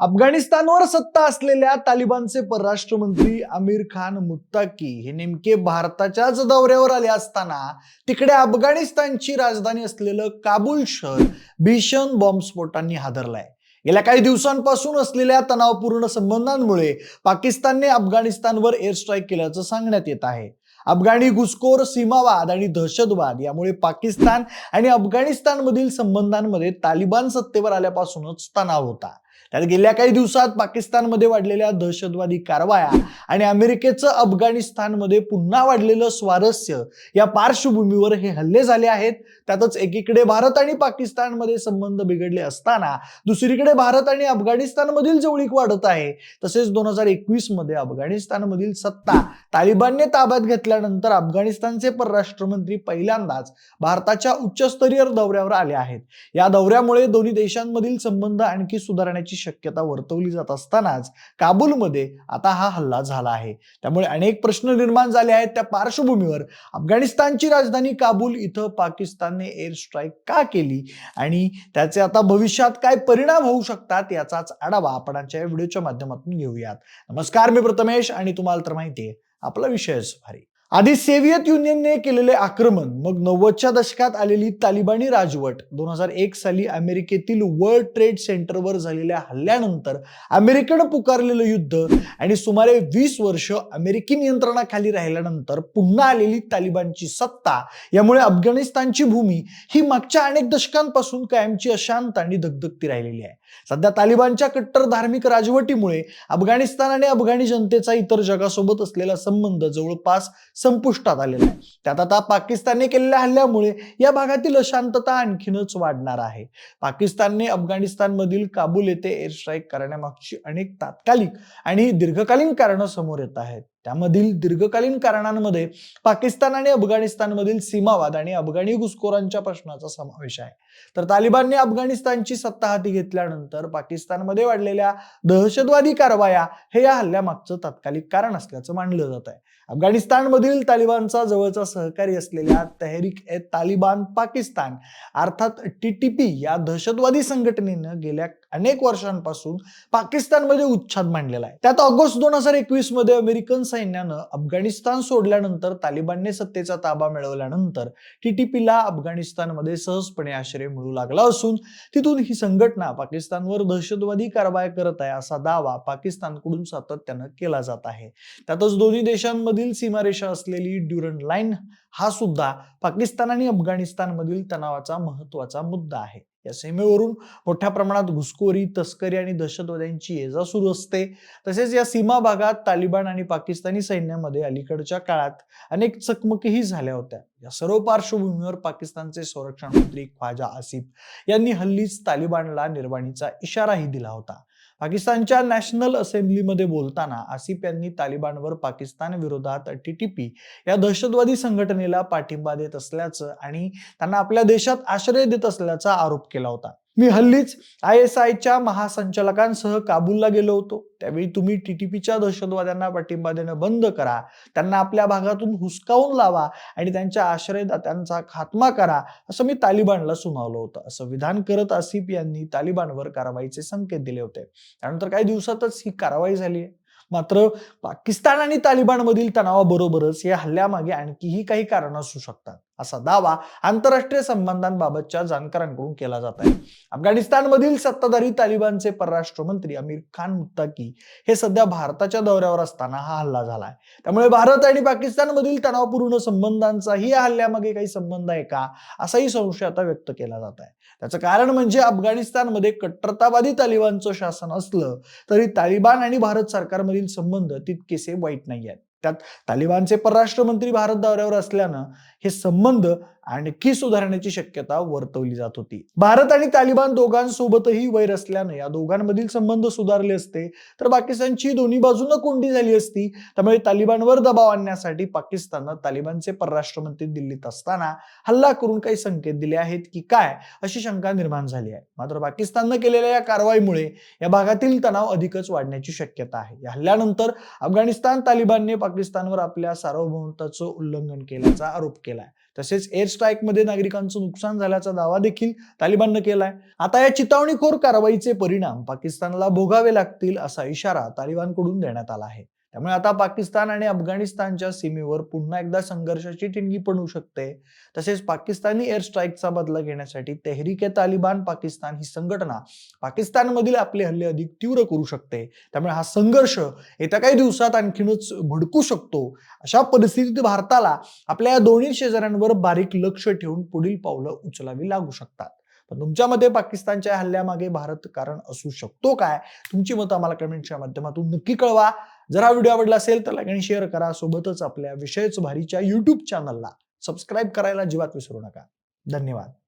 अफगाणिस्तानवर सत्ता असलेल्या तालिबानचे परराष्ट्र मंत्री आमिर खान मुत्ताकी हे नेमके भारताच्याच दौऱ्यावर आले असताना तिकडे अफगाणिस्तानची राजधानी असलेलं काबूल शहर भीषण बॉम्बस्फोटांनी हादरलाय. गेल्या काही दिवसांपासून असलेल्या तणावपूर्ण संबंधांमुळे पाकिस्तानने अफगाणिस्तानवर एअर स्ट्राईक केल्याचं सांगण्यात येत आहे. अफगाणी घुसखोर सीमावाद आणि दहशतवाद यामुळे पाकिस्तान आणि अफगाणिस्तानमधील संबंधांमध्ये तालिबान सत्तेवर आल्यापासूनच तणाव होता. त्यात गेल्या काही दिवसात पाकिस्तानमध्ये वाढलेल्या दहशतवादी कारवाया आणि अमेरिकेचं अफगाणिस्तानमध्ये पुन्हा वाढलेलं स्वारस्य या पार्श्वभूमीवर हे हल्ले झाले आहेत. त्यातच एकीकडे भारत आणि पाकिस्तानमध्ये संबंध बिघडले असताना दुसरीकडे भारत आणि अफगाणिस्तानमधील जवळीक वाढत आहे. तसेच दोन हजार एकवीसमध्ये अफगाणिस्तानमधील सत्ता तालिबानने ताब्यात घेतल्यानंतर अफगाणिस्तानचे परराष्ट्र मंत्री पहिल्यांदाच भारताच्या उच्चस्तरीय दौऱ्यावर आले आहेत. या दौऱ्यामुळे दोन्ही देशांमधील संबंध आणखी सुधारण्याची शक्यता वर्तवली जात असतानाच काबूलमध्ये आता हा हल्ला झाला आहे. त्यामुळे अनेक प्रश्न निर्माण झाले आहेत. त्या पार्श्वभूमीवर अफगाणिस्तानची राजधानी काबूल इथं पाकिस्तानने एअर स्ट्राईक का केली? आणि त्याचे आता भविष्यात काय परिणाम होऊ शकतात याचाच आढावा आपण आजच्या व्हिडिओच्या माध्यमातून घेऊयात. नमस्कार मी प्रथमेश आणि तुम्हाला तर माहिती आहे आपला विषयच भारी आधी सोव्हिएत युनियनने केलेले आक्रमण मग नव्वदच्या दशकात आलेली तालिबानी राजवट दोन हजार एक साली अमेरिकेतील वर्ल्ड ट्रेड सेंटरवर झालेल्या हल्ल्यानंतर अमेरिकेनं पुकारलेलं युद्ध आणि सुमारे वीस वर्ष अमेरिकी नियंत्रणाखाली राहिल्यानंतर पुन्हा आलेली तालिबानची सत्ता यामुळे अफगाणिस्तानची भूमी ही मागच्या अनेक दशकांपासून कायमची अशांत आणि धगधगती राहिलेली आहे. सध्या तालिबानच्या कट्टर धार्मिक राजवटीमुळे अफगाणिस्तान आणि अफगाणी जनतेचा इतर जगासोबत असलेला संबंध जवळपास संपुष्टात आलेला आहे. त्यात आता पाकिस्तानने केलेल्या हल्ल्यामुळे या भागातील अशांतता आणखीनच वाढणार आहे. पाकिस्तानने अफगाणिस्तानमधील काबूल येथे एअर स्ट्राईक करण्यामागची अनेक तात्कालिक आणि दीर्घकालीन कारणं समोर येत आहेत. त्यामधील दीर्घकालीन कारणांमध्ये पाकिस्तान आणि अफगाणिस्तानमधील सीमावाद आणि अफगाणी घुसखोरांच्या प्रश्नाचा समावेश आहे. तर तालिबानने अफगाणिस्तानची सत्ता हाती घेतल्यानंतर पाकिस्तानमध्ये वाढलेल्या दहशतवादी कारवाया हे या हल्ल्यामागचं तात्कालिक कारण असल्याचं मानलं जात आहे. अफगाणिस्तानमधील तालिबानचा जवळचा सहकारी असलेल्या तहरीक ए तालिबान पाकिस्तान अर्थात टी टी पी या दहशतवादी संघटनेनं गेल्या अनेक वर्षांपासून पाकिस्तानमध्ये उच्छाद मांडलेला आहे. त्यात ऑगस्ट दोन हजार एकवीसमध्ये अमेरिकन सैन्यानं अफगाणिस्तान सोडल्यानंतर तालिबानने सत्तेचा ताबा मिळवल्यानंतर टीटीपीला अफगाणिस्तानमध्ये सहजपणे आश्रय मिळू लागला असून तिथून ही संघटना पाकिस्तानवर दहशतवादी कारवाया करत आहे असा दावा पाकिस्तानकडून सातत्यानं केला जात आहे. त्यातच दोन्ही देशांमधील सीमारेषा असलेली ड्युरन लाईन हा सुद्धा पाकिस्तान आणि अफगाणिस्तानमधील तणावाचा महत्त्वाचा मुद्दा आहे. या सीमेवरून मोठ्या प्रमाणात घुसखोरी तस्करी आणि दहशतवाद्यांची ये जा सुरू असते. तसेच या सीमा भागात तालिबान आणि पाकिस्तानी सैन्यामध्ये अलीकडच्या काळात अनेक चकमकीही झाल्या होत्या. या सर्व पार्श्वभूमीवर पाकिस्तानचे संरक्षण मंत्री ख्वाजा आसिफ यांनी हल्लीच तालिबानला निर्वाणीचा इशाराही दिला होता. पाकिस्तानच्या नॅशनल असेंब्लीमध्ये बोलताना आसिफ यांनी तालिबानवर पाकिस्तान विरोधात टीटीपी या दहशतवादी संघटनेला पाठिंबा देत असल्याचं आणि त्यांना आपल्या देशात आश्रय देत असल्याचा आरोप केला होता. मी हल्लीच आय एस आयच्या महासंचालकांसह काबूलला गेलो होतो. त्यावेळी तुम्ही टीटीपीच्या दहशतवाद्यांना पाठिंबा देणं बंद करा. त्यांना आपल्या भागातून हुसकावून लावा आणि त्यांच्या आश्रयदात्यांचा खात्मा करा असं मी तालिबानला सुनावलं होतं. असं विधान करत आसिफ यांनी तालिबानवर कारवाईचे संकेत दिले होते. त्यानंतर काही दिवसातच ही कारवाई झाली आहे. मात्र पाकिस्तान आणि तालिबानमधील तणावाबरोबरच या हल्ल्यामागे आणखीही काही कारण असू शकतात. असा दावा आंतरराष्ट्रीय संबंधांबाबतच्या जाणकारांकडून केला जात आहे. अफगाणिस्तानमधील सत्ताधारी तालिबानचे परराष्ट्र मंत्री अमीर खान मुत्ताकी हे सध्या भारताच्या दौऱ्यावर असताना हा हल्ला झाला आहे त्यामुळे भारत आणि पाकिस्तानमधील तणावपूर्ण संबंधांचाही या हल्ल्यामागे काही संबंध आहे का असाही संशय आता व्यक्त केला जात आहे. त्याचं कारण म्हणजे अफगाणिस्तानमध्ये कट्टरतावादी तालिबानचं शासन असलं तरी तालिबान आणि भारत सरकारमधील संबंध तितकेसे वाईट नाही आहेत त्यात तालिबानचे परराष्ट्र मंत्री भारत दौऱ्यावर असल्यानं हे संबंध आणखी सुधारण्याची शक्यता वर्तवली जात होती? भारत आणि तालिबान दोघांसोबतही वैर असल्यानं या दोघांमधील संबंध सुधारले असते. तर पाकिस्तानची दोन्ही बाजूनं कोंडी झाली असती. त्यामुळे तालिबानवर दबाव आणण्यासाठी पाकिस्ताननं तालिबानचे परराष्ट्र मंत्री दिल्लीत असताना हल्ला करून काही संकेत दिले आहेत की काय अशी शंका निर्माण झाली आहे. मात्र पाकिस्ताननं केलेल्या या कारवाईमुळे या भागातील तणाव अधिकच वाढण्याची शक्यता आहे. या हल्ल्यानंतर अफगाणिस्तान तालिबानने पाकिस्तानवर आपल्या सार्वभौमत्वाचं उल्लंघन केल्याचा आरोप केलाय. तसेच एअर स्ट्राईकमध्ये नागरिकांचं नुकसान झाल्याचा दावा देखील तालिबाननं केलाय. आता या चितावणीखोर कारवाईचे परिणाम पाकिस्तानला भोगावे लागतील असा इशारा तालिबानकडून देण्यात आला आहे. त्यामुळे आता पाकिस्तान आणि अफगाणिस्तानच्या सीमेवर पुन्हा एकदा संघर्षाची ठिणगी पडू शकते. तसेच पाकिस्तानी एअर स्ट्राईकचा बदला घेण्यासाठी तेहरीक ए तालिबान पाकिस्तान ही संघटना पाकिस्तानमधील आपले हल्ले अधिक तीव्र करू शकते. त्यामुळे हा संघर्ष येत्या काही दिवसात आणखीनच भडकू शकतो. अशा परिस्थितीत भारताला आपल्या या दोन्ही शेजाऱ्यांवर बारीक लक्ष ठेवून पुढील पावलं उचलावी लागू शकतात. पण तुमच्यामध्ये पाकिस्तानच्या हल्ल्यामागे भारत कारण असू शकतो काय? तुमची मतं आम्हाला कमेंटच्या माध्यमातून नक्की कळवा. जर हा व्हिडिओ आवडला असेल तर लाईक आणि शेअर करा. सोबतच आपल्या विषयच भारीच्या युट्यूब चॅनलला सबस्क्राईब करायला अजिबात विसरू नका. धन्यवाद.